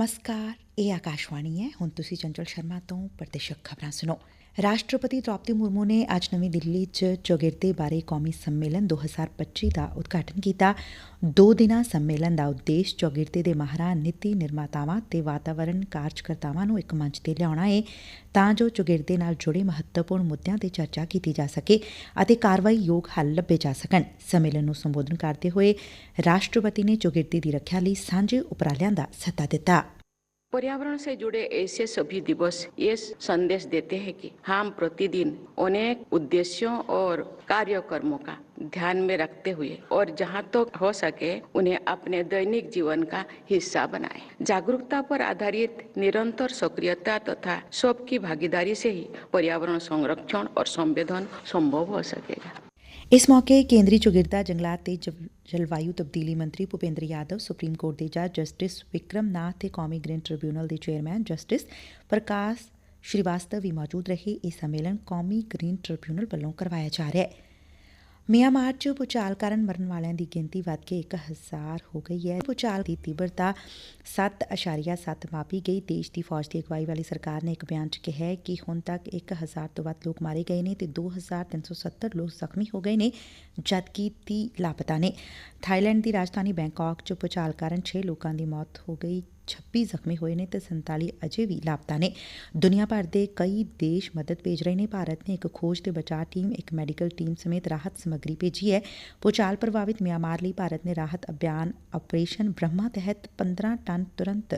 ਨਮਸਕਾਰ ਇਹ ਆਕਾਸ਼ਵਾਣੀ ਹੈ। ਹੁਣ ਤੁਸੀਂ ਚੰਚਲ ਸ਼ਰਮਾ ਤੋਂ ਪ੍ਰਤੀਸ਼ਕ ਖਬਰਾਂ ਸੁਣੋ। ਰਾਸ਼ਟਰਪਤੀ ਦ੍ਰੌਪਦੀ ਮੁਰਮੂ ਨੇ ਅੱਜ ਨਵੀਂ ਦਿੱਲੀ 'ਚ ਚੌਗਿਰਦੇ ਬਾਰੇ ਕੌਮੀ ਸੰਮੇਲਨ 2025 ਦਾ ਉਦਘਾਟਨ ਕੀਤਾ। ਦੋ ਦਿਨਾਂ ਸੰਮੇਲਨ ਦਾ ਉਦੇਸ਼ ਚੌਗਿਰਦੇ ਦੇ ਮਾਹਰਾਂ ਨੀਤੀ ਨਿਰਮਾਤਾਵਾਂ ਤੇ ਵਾਤਾਵਰਣ ਕਾਰਜਕਰਤਾਵਾਂ ਨੂੰ ਇੱਕ ਮੰਚ ਤੇ ਲਿਆਉਣਾ ਏ। ਤਾਂ ਜੋ ਚੌਗਿਰਦੇ ਨਾਲ ਜੁੜੇ ਮਹੱਤਵਪੂਰਨ ਮੁੱਦਿਆਂ ਤੇ ਚਰਚਾ ਕੀਤੀ ਜਾ ਸਕੇ ਅਤੇ ਕਾਰਵਾਈ ਯੋਗ ਹੱਲ ਲੱਭੇ ਜਾ ਸਕਣ। ਸੰਮੇਲਨ ਨੂੰ ਸੰਬੋਧਨ ਕਰਦੇ ਹੋਏ ਰਾਸ਼ਟਰਪਤੀ ਨੇ ਚੌਗਿਰਦੇ ਦੀ ਰੱਖਿਆ ਲਈ ਸਾਂਝੇ ਉਪਰਾਲਿਆਂ ਦਾ ਸੱਦਾ ਦਿੱਤਾ। पर्यावरण से जुड़े ऐसे सभी दिवस ये संदेश देते हैं कि हम प्रतिदिन अनेक उद्देश्यों और कार्यक्रमों का ध्यान में रखते हुए और जहाँ तक तो हो सके उन्हें अपने दैनिक जीवन का हिस्सा बनाएँ। जागरूकता पर आधारित निरंतर सक्रियता तथा सबकी भागीदारी से ही पर्यावरण संरक्षण और संवेदन संभव हो सकेगा ਇਸ ਮੌਕੇ ਕੇਂਦਰੀ ਚੌਗਿਰਦਾ ਜੰਗਲਾਤ ਤੇ ਜਵ- ਜਲਵਾਯੂ ਤਬਦੀਲੀ ਮੰਤਰੀ ਭੁਪੇਂਦਰ ਯਾਦਵ, ਸੁਪਰੀਮ ਕੋਰਟ ਦੇ ਜੱਜ ਜਸਟਿਸ ਵਿਕਰਮ ਨਾਥ ਤੇ ਕੌਮੀ ਗ੍ਰੀਨ ਟ੍ਰਿਬਿਊਨਲ ਦੇ ਚੇਅਰਮੈਨ ਜਸਟਿਸ ਪ੍ਰਕਾਸ਼ ਸ਼੍ਰੀਵਾਸਤਵ ਵੀ ਮੌਜੂਦ ਰਹੇ। ਇਹ ਸੰਮੇਲਨ ਕੌਮੀ ਗ੍ਰੀਨ ਟ੍ਰਿਬਿਊਨਲ ਵੱਲੋਂ ਕਰਵਾਇਆ ਜਾ ਰਿਹਾ ਹੈ। ਮਿਆਂਮਾਰ 'ਚ ਭੂਚਾਲ ਕਾਰਨ ਮਰਨ ਵਾਲਿਆਂ ਦੀ ਗਿਣਤੀ ਵੱਧ ਕੇ 1000 ਹੋ ਗਈ ਹੈ। ਭੂਚਾਲ ਦੀ ਤੀਬਰਤਾ 7.7 ਮਾਪੀ ਗਈ। ਦੇਸ਼ ਦੀ ਫੌਜ ਦੀ ਅਗਵਾਈ ਵਾਲੀ ਸਰਕਾਰ ਨੇ ਇੱਕ ਬਿਆਨ 'ਚ ਕਿਹਾ ਕਿ ਹੁਣ ਤੱਕ 1000 ਤੋਂ ਵੱਧ ਲੋਕ ਮਾਰੇ ਗਏ ਨੇ ਤੇ 2370 ਲੋਕ ਜ਼ਖਮੀ ਹੋ ਗਏ ਨੇ, ਜਦਕਿ 30 ਲਾਪਤਾ ਨੇ। ਥਾਈਲੈਂਡ ਦੀ ਰਾਜਧਾਨੀ ਬੈਂਕਾਕ 'ਚ ਭੂਚਾਲ ਕਾਰਨ 6 ਲੋਕਾਂ ਦੀ ਮੌਤ ਹੋ ਗਈ। 26 ਜ਼ਖਮੀ ਹੋਏ ਨੇ ਤੇ 47 ਅਜੇ ਵੀ ਲਾਪਤਾ ਨੇ। ਦੁਨੀਆ ਭਰ ਦੇ ਕਈ ਦੇਸ਼ ਮਦਦ ਭੇਜ ਰਹੇ ਨੇ। ਭਾਰਤ ਨੇ ਇੱਕ ਖੋਜ ਤੇ ਬਚਾਅ ਟੀਮ, ਇੱਕ ਮੈਡੀਕਲ ਟੀਮ ਸਮੇਤ ਰਾਹਤ ਸਮੱਗਰੀ ਭੇਜੀ ਹੈ। ਭੂਚਾਲ ਪ੍ਰਭਾਵਿਤ ਮਿਆਂਮਾਰ ਲਈ ਭਾਰਤ ਨੇ ਰਾਹਤ ਅਭਿਆਨ ਆਪਰੇਸ਼ਨ ਬ੍ਰਹਮਾ ਤਹਿਤ 15 ਟਨ ਤੁਰੰਤ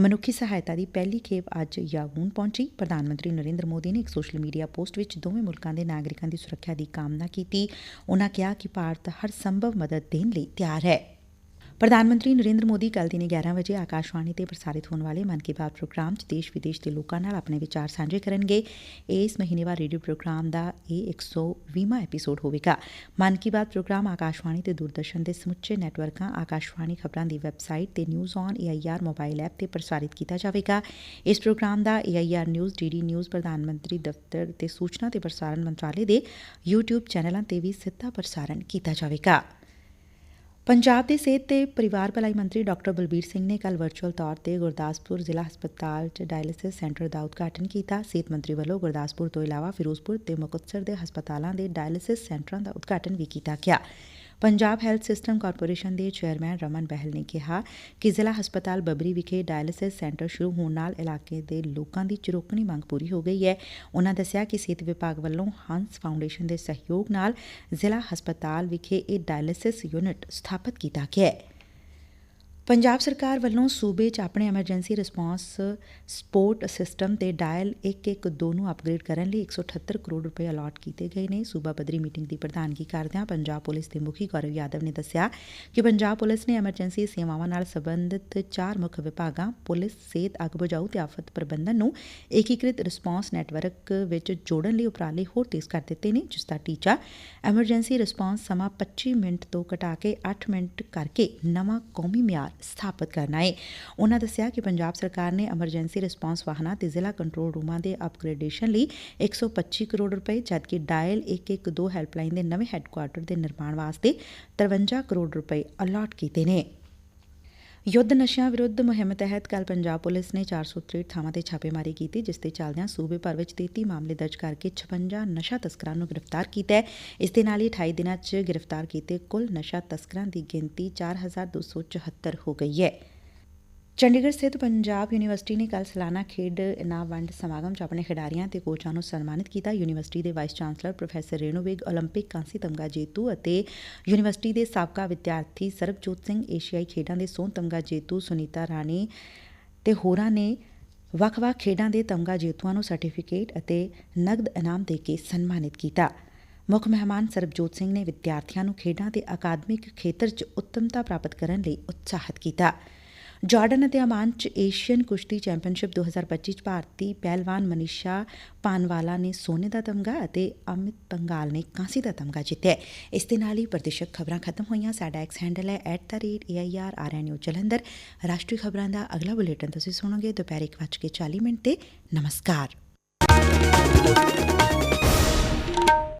ਮਨੁੱਖੀ ਸਹਾਇਤਾ ਦੀ ਪਹਿਲੀ ਖੇਪ ਅੱਜ ਯਾਗੂਨ ਪਹੁੰਚੀ। ਪ੍ਰਧਾਨ ਮੰਤਰੀ ਨਰਿੰਦਰ ਮੋਦੀ ਨੇ ਇੱਕ ਸੋਸ਼ਲ ਮੀਡੀਆ ਪੋਸਟ ਵਿੱਚ ਦੋਵੇਂ ਮੁਲਕਾਂ ਦੇ ਨਾਗਰਿਕਾਂ ਦੀ ਸੁਰੱਖਿਆ ਦੀ ਕਾਮਨਾ ਕੀਤੀ। ਉਨ੍ਹਾਂ ਕਿਹਾ ਕਿ ਭਾਰਤ ਹਰ ਸੰਭਵ ਮਦਦ ਦੇਣ ਲਈ ਤਿਆਰ ਹੈ। ਪ੍ਰਧਾਨ ਮੰਤਰੀ ਨਰੇਂਦਰ ਮੋਦੀ ਕੱਲ ਦਿਨੇ 11 ਵਜੇ ਆਕਾਸ਼ਵਾਣੀ ਤੇ ਪ੍ਰਸਾਰਿਤ ਹੋਣ ਵਾਲੇ ਮਨ ਕੀ ਬਾਤ ਪ੍ਰੋਗਰਾਮ 'ਚ ਦੇਸ਼ ਵਿਦੇਸ਼ ਦੇ ਲੋਕਾਂ ਨਾਲ ਆਪਣੇ ਵਿਚਾਰ ਸਾਂਝੇ ਕਰਨਗੇ। ਇਸ ਮਹੀਨੇਵਾਰ ਰੇਡੀਓ ਪ੍ਰੋਗਰਾਮ ਦਾ ਇਹ 120ਵਾਂ ਐਪੀਸੋਡ ਹੋਵੇਗਾ। ਮਨ ਕੀ ਬਾਤ ਪ੍ਰੋਗਰਾਮ ਆਕਾਸ਼ਵਾਣੀ ਤੇ ਦੂਰਦਰਸ਼ਨ ਦੇ ਸਮੁੱਚੇ ਨੈਟਵਰਕਾਂ, ਆਕਾਸ਼ਵਾਣੀ ਖਬਰਾਂ ਦੀ ਵੈਬਸਾਈਟ ਤੇ news on AIR mobile app ਤੇ ਪ੍ਰਸਾਰਿਤ ਕੀਤਾ ਜਾਵੇਗਾ। ਇਸ ਪ੍ਰੋਗਰਾਮ ਦਾ ਏਆਈਆਰ ਨਿਊਜ਼ ਡੀਡੀ ਨਿਊਜ਼ ਪ੍ਰਧਾਨ ਮੰਤਰੀ ਦਫ਼ਤਰ ਤੇ ਸੂਚਨਾ ਤੇ ਪ੍ਰਸਾਰਣ ਮੰਤਰਾਲੇ ਦੇ YouTube ਚੈਨਲਾਂ ਤੇ ਵੀ ਸਿੱਧਾ ਪ੍ਰਸਾਰਣ ਕੀਤਾ ਜਾਵੇਗਾ। ਪੰਜਾਬ ਦੇ ਸਿਹਤ ਤੇ ਪਰਿਵਾਰ ਭਲਾਈ ਮੰਤਰੀ ਡਾਕਟਰ ਬਲਬੀਰ ਸਿੰਘ ਨੇ ਕੱਲ ਵਰਚੁਅਲ ਤੌਰ ਤੇ ਗੁਰਦਾਸਪੁਰ ਜ਼ਿਲ੍ਹਾ ਹਸਪਤਾਲ 'ਚ ਡਾਇਲਿਸਿਸ ਸੈਂਟਰ ਦਾ ਉਦਘਾਟਨ ਕੀਤਾ। ਸਿਹਤ ਮੰਤਰੀ ਵੱਲੋਂ ਗੁਰਦਾਸਪੁਰ ਤੋਂ ਇਲਾਵਾ ਫਿਰੋਜ਼ਪੁਰ ਤੇ ਮੁਕਤਸਰ ਦੇ ਹਸਪਤਾਲਾਂ ਦੇ ਡਾਇਲਿਸਿਸ ਸੈਂਟਰਾਂ ਦਾ ਉਦਘਾਟਨ ਵੀ ਕੀਤਾ ਗਿਆ। ਪੰਜਾਬ ਹੈਲਥ ਸਿਸਟਮ ਕਾਰਪੋਰੇਸ਼ਨ ਦੇ ਚੇਅਰਮੈਨ ਰਮਨ ਬਹਿਲ ਨੇ ਕਿਹਾ ਕਿ ਜ਼ਿਲ੍ਹਾ ਹਸਪਤਾਲ ਬਬਰੀ ਵਿਖੇ ਡਾਇਲਿਸਿਸ ਸੈਂਟਰ ਸ਼ੁਰੂ ਹੋਣ ਨਾਲ ਇਲਾਕੇ ਦੇ ਲੋਕਾਂ ਦੀ ਚਿਰੋਕਣੀ ਮੰਗ ਪੂਰੀ ਹੋ ਗਈ ਹੈ। ਉਨ੍ਹਾਂ ਦੱਸਿਆ ਕਿ ਸਿਹਤ ਵਿਭਾਗ ਵੱਲੋਂ ਹੰਸ ਫਾਊਂਡੇਸ਼ਨ ਦੇ ਸਹਿਯੋਗ ਨਾਲ ਜ਼ਿਲ੍ਹਾ ਹਸਪਤਾਲ ਵਿਖੇ ਇਹ ਡਾਇਲਿਸਿਸ ਯੂਨਿਟ ਸਥਾਪਿਤ ਕੀਤਾ ਗਿਆ ਹੈ। ਪੰਜਾਬ ਸਰਕਾਰ ਵੱਲੋਂ ਸੂਬੇ 'ਚ ਆਪਣੇ ਐਮਰਜੈਂਸੀ ਰਿਸਪਾਂਸ ਸਪੋਰਟ ਸਿਸਟਮ ਤੇ ਡਾਇਲ 112 ਨੂੰ ਅਪਗ੍ਰੇਡ ਕਰਨ ਲਈ 178 ਕਰੋੜ ਰੁਪਏ ਅਲਾਟ ਕੀਤੇ ਗਏ ਨੇ। ਸੂਬਾ ਪੱਧਰੀ ਮੀਟਿੰਗ ਦੀ ਪ੍ਰਧਾਨਗੀ ਕਰਦਿਆਂ ਪੰਜਾਬ ਪੁਲਿਸ ਦੇ ਮੁਖੀ ਗੌਰਵ ਯਾਦਵ ਨੇ ਦੱਸਿਆ ਕਿ ਪੰਜਾਬ ਪੁਲਿਸ ਨੇ ਐਮਰਜੈਂਸੀ ਸੇਵਾਵਾਂ ਨਾਲ ਸੰਬੰਧਿਤ ਚਾਰ ਮੁੱਖ ਵਿਭਾਗਾਂ, ਪੁਲਿਸ, ਸਿਹਤ, ਅੱਗ ਬੁਝਾਊ ਤੇ ਆਫਤ ਪ੍ਰਬੰਧਨ ਨੂੰ ਏਕੀਕ੍ਰਿਤ ਰਿਸਪਾਂਸ ਨੈਟਵਰਕ ਵਿੱਚ ਜੋੜਨ ਲਈ ਉਪਰਾਲੇ ਹੋਰ ਤੇਜ਼ ਕਰ ਦਿੱਤੇ ਨੇ ਜਿਸ ਦਾ ਟੀਚਾ ਐਮਰਜੈਂਸੀ ਰਿਸਪਾਂਸ ਸਮਾਂ 25 ਮਿੰਟ ਤੋਂ ਘਟਾ ਕੇ 8 ਮਿੰਟ ਕਰਕੇ ਨਵਾਂ ਕੌਮੀ ਮਿਆਰ ਸਥਾਪਿਤ ਕਰਨਾ ਹੈ ਉਹਨਾਂ ਦੱਸਿਆ ਕਿ ਪੰਜਾਬ ਸਰਕਾਰ ਨੇ ਐਮਰਜੈਂਸੀ ਰਿਸਪਾਂਸ ਵਾਹਨਾਂ ਤੇ ਜ਼ਿਲ੍ਹਾ ਕੰਟਰੋਲ ਰੂਮਾਂ ਦੇ ਅਪਗ੍ਰੇਡੇਸ਼ਨ ਲਈ 125 ਕਰੋੜ ਰੁਪਏ, ਜਦਕਿ ਡਾਇਲ 112 ਹੈਲਪਲਾਈਨ ਦੇ ਨਵੇਂ ਹੈੱਡਕੁਆਰਟਰ ਦੇ ਨਿਰਮਾਣ ਵਾਸਤੇ 53 ਕਰੋੜ ਰੁਪਏ ਅਲਾਟ ਕੀਤੇ ਨੇ। ਯੁੱਧ ਨਸ਼ਿਆਂ ਵਿਰੁੱਧ ਮੁਹਿੰਮ ਤਹਿਤ ਕੱਲ ਪੰਜਾਬ ਪੁਲਿਸ ਨੇ 463 ਥਾਵਾਂ ਤੇ ਛਾਪੇਮਾਰੀ ਕੀਤੀ, ਜਿਸ ਦੇ ਚੱਲਦਿਆਂ ਸੂਬੇ ਭਰ ਵਿੱਚ 33 ਮਾਮਲੇ ਦਰਜ ਕਰਕੇ 56 ਨਸ਼ਾ ਤਸਕਰਾਂ ਨੂੰ ਗ੍ਰਿਫਤਾਰ ਕੀਤਾ ਹੈ। ਇਸ ਦੇ ਨਾਲ ਹੀ 28 ਦਿਨਾਂ 'ਚ ਗ੍ਰਿਫਤਾਰ ਕੀਤੇ ਕੁੱਲ ਨਸ਼ਾ ਤਸਕਰਾਂ ਦੀ ਗਿਣਤੀ 4274 ਹੋ ਗਈ ਹੈ। ਚੰਡੀਗੜ੍ਹ ਸਥਿਤ ਪੰਜਾਬ ਯੂਨੀਵਰਸਿਟੀ ਨੇ ਕੱਲ ਸਾਲਾਨਾ ਖੇਡ ਇਨਾਮ ਵੰਡ ਸਮਾਗਮ 'ਚ ਆਪਣੇ ਖਿਡਾਰੀਆਂ ਤੇ ਕੋਚਾਂ ਨੂੰ ਸਨਮਾਨਿਤ ਕੀਤਾ ਯੂਨੀਵਰਸਿਟੀ ਦੇ vice chancellor professor Renu Vig 올림픽 ਕਾਂਸੀ ਤਮਗਾ ਜੇਤੂ ਅਤੇ ਯੂਨੀਵਰਸਿਟੀ ਦੇ ਸਾਬਕਾ ਵਿਦਿਆਰਥੀ ਸਰਬਜੋਤ ਸਿੰਘ ਏਸ਼ੀਆਈ ਖੇਡਾਂ ਦੇ ਸੋਨ ਤਮਗਾ ਜੇਤੂ ਸੁਨੀਤਾ ਰਾਣੀ ਤੇ ਹੋਰਾਂ ਨੇ ਵੱਖ-ਵੱਖ ਖੇਡਾਂ ਦੇ ਤਮਗਾ ਜੇਤੂਆਂ ਨੂੰ ਸਰਟੀਫਿਕੇਟ ਅਤੇ ਨਗਦ ਇਨਾਮ ਦੇ ਕੇ ਸਨਮਾਨਿਤ ਕੀਤਾ ਮੁੱਖ ਮਹਿਮਾਨ ਸਰਬਜੋਤ ਸਿੰਘ ਨੇ ਵਿਦਿਆਰਥੀਆਂ ਨੂੰ ਖੇਡਾਂ ਤੇ ਅਕਾਦਮਿਕ ਖੇਤਰ 'ਚ ਉੱਤਮਤਾ ਪ੍ਰਾਪਤ ਕਰਨ ਲਈ ਉਤਸ਼ਾਹਿਤ ਕੀਤਾ ਜਾਰਡਨ ਅਤੇ ਅਮਾਨ 'ਚ ਏਸ਼ੀਅਨ ਕੁਸ਼ਤੀ ਚੈਂਪੀਅਨਸ਼ਿਪ 2025 'ਚ ਭਾਰਤੀ ਪਹਿਲਵਾਨ ਮਨੀਸ਼ਾ ਪਾਨਵਾਲਾ ਨੇ ਸੋਨੇ ਦਾ ਤਮਗਾ ਅਤੇ ਅਮਿਤ ਪੰਗਾਲ ਨੇ ਕਾਂਸੀ ਦਾ ਤਮਗਾ ਜਿੱਤਿਆ। ਇਸ ਦੇ ਨਾਲ ਹੀ ਪ੍ਰਦੇਸ਼ਕ ਖਬਰਾਂ ਖਤਮ ਹੋਈਆਂ। ਸਾਡਾ ਐਕਸ ਹੈਂਡਲ ਹੈ @airarnU ਜਲੰਧਰ ਰਾਸ਼ਟਰੀ ਖਬਰਾਂ ਦਾ ਅਗਲਾ ਬੁਲੇਟਿਨ ਤੁਸੀਂ ਸੁਣੋਗੇ। ਦੁਪਹਿਰ 1:40 ਮਿੰਟ ਤੇ ਨਮਸਕਾਰ।